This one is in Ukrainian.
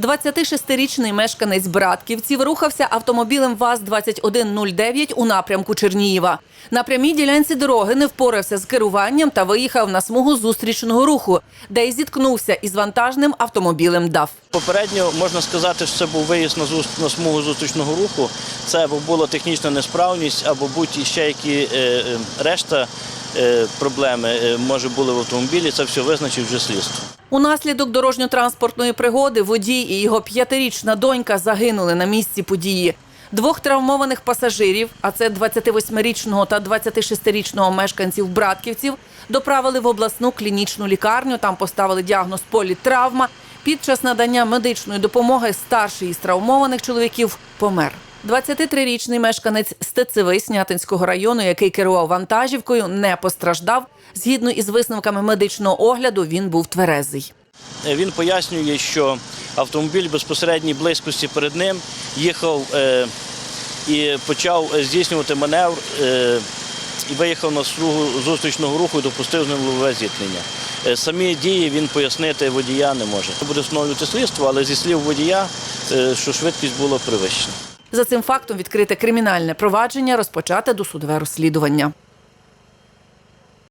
26-річний мешканець Братківців рухався автомобілем ВАЗ-2109 у напрямку Чернієва. На прямій ділянці дороги не впорався з керуванням та виїхав на смугу зустрічного руху, де й зіткнувся із вантажним автомобілем ДАФ. Попередньо можна сказати, що це був виїзд на, смугу зустрічного руху. Це або була технічна несправність, або будь-ще які е, е, решта проблеми е, може були в автомобілі. Це все визначив вже слідство. Унаслідок дорожньо-транспортної пригоди водій і його п'ятирічна донька загинули на місці події. Двох травмованих пасажирів, а це 28-річного та 26-річного мешканців Братківців, доправили в обласну клінічну лікарню. Там поставили діагноз політравма. Під час надання медичної допомоги старший із травмованих чоловіків помер. 23-річний мешканець Стецеви Снятинського району, який керував вантажівкою, не постраждав. Згідно із висновками медичного огляду, він був тверезий. Він пояснює, що автомобіль в безпосередній близькості перед ним їхав е, і почав здійснювати маневр е, і виїхав на смугу зустрічного руху і допустив з ним лобове зіткнення. Е, Самі дії він пояснити водія не може. Буде встановлювати слідство, але зі слів водія, е, що швидкість була перевищена. За цим фактом відкрите кримінальне провадження, розпочате досудове розслідування.